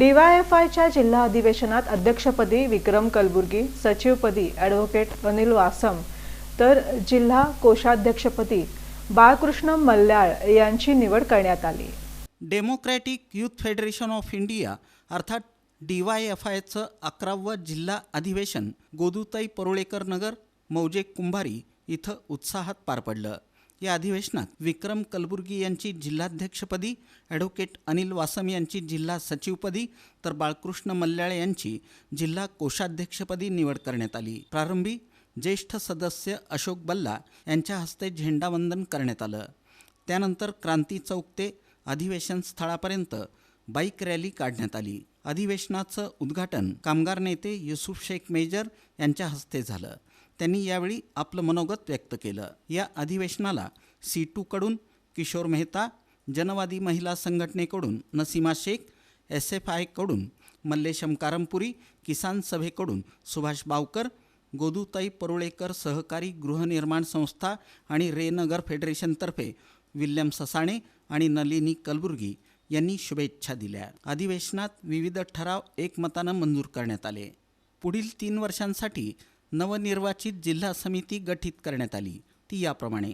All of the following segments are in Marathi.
डीवायएफआयच्या जिल्हा अधिवेशनात अध्यक्षपदी विक्रम कलबुर्गी सचिवपदी ॲडव्होकेट अनिल वासम तर जिल्हा कोषाध्यक्षपदी बाळकृष्ण मल्ल्याळ यांची निवड करण्यात आली. Democratic youth federation of India अर्थात डी वाय एफ आयचं अकरावं जिल्हा अधिवेशन गोदुताई परुळेकर नगर मौजे कुंभारी इथं उत्साहात पार पडलं. या अधिवेशनात विक्रम कलबुर्गी यांची जिल्हाध्यक्षपदी ॲडव्होकेट अनिल वासम यांची जिल्हा सचिवपदी तर बाळकृष्ण मल्ल्याळ यांची जिल्हा कोषाध्यक्षपदी निवड करण्यात आली. प्रारंभी ज्येष्ठ सदस्य अशोक बल्ला यांच्या हस्ते झेंडावंदन करण्यात आलं. त्यानंतर क्रांती चौक ते अधिवेशन स्थळापर्यंत बाईक रॅली काढण्यात आली. अधिवेशनाचं उद्घाटन कामगार नेते युसुफ शेख मेजर यांच्या हस्ते झालं. त्यांनी यावेळी आपलं मनोगत व्यक्त केलं. या अधिवेशनाला सी टूकडून किशोर मेहता जनवादी महिला संघटनेकडून नसीमा शेख एस एफ आयकडून मल्लेशम कारमपुरी किसान सभेकडून सुभाष बावकर गोदूताई परुळेकर सहकारी गृहनिर्माण संस्था आणि रेनगर फेडरेशनतर्फे विल्यम ससाणे आणि नलिनी कलबुर्गी यांनी शुभेच्छा दिल्या. अधिवेशनात विविध ठराव एकमतानं मंजूर करण्यात आले. पुढील तीन वर्षांसाठी नवनिर्वाचित जिल्हा समिती गठीत करण्यात आली. ती याप्रमाणे.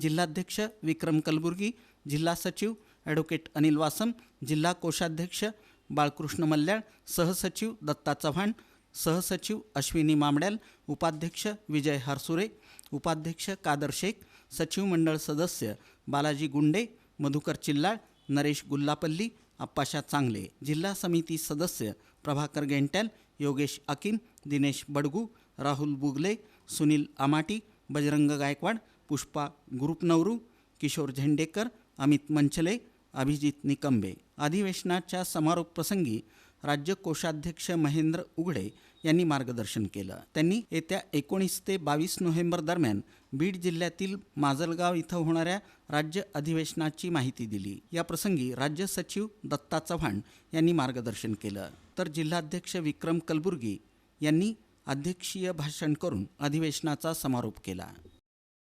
जिल्हाध्यक्ष विक्रम कलबुर्गी जिल्हा सचिव ॲडव्होकेट अनिल वासम जिल्हा कोषाध्यक्ष बाळकृष्ण मल्ल्याळ सहसचिव दत्ता चव्हाण सहसचिव अश्विनी मामड्याल उपाध्यक्ष विजय हरसुरे उपाध्यक्ष कादर शेख सचिव मंडळ सदस्य बालाजी गुंडे मधुकर चिल्लाळ नरेश गुल्लापल्ली अप्पाशा चांगले. जिल्हा समिती सदस्य प्रभाकर गेंट्याल योगेश अकीम दिनेश बडगू राहुल बुगले सुनील आमाटी बजरंग गायकवाड पुष्पा गुरुपनवरू किशोर झेंडेकर अमित मंचले अभिजित निकंबे. अधिवेशनाच्या समारोप प्रसंगी राज्य कोषाध्यक्ष महेंद्र उघडे यांनी मार्गदर्शन केलं. त्यांनी येत्या एकोणीस ते बावीस नोव्हेंबर दरम्यान बीड जिल्ह्यातील माजलगाव इथं होणाऱ्या राज्य अधिवेशनाची माहिती दिली. या प्रसंगी राज्य सचिव दत्ता चव्हाण यांनी मार्गदर्शन केलं. तर जिल्हाध्यक्ष विक्रम कलबुर्गी यांनी अध्यक्षीय भाषण करून अधिवेशनाचा समारोप केला.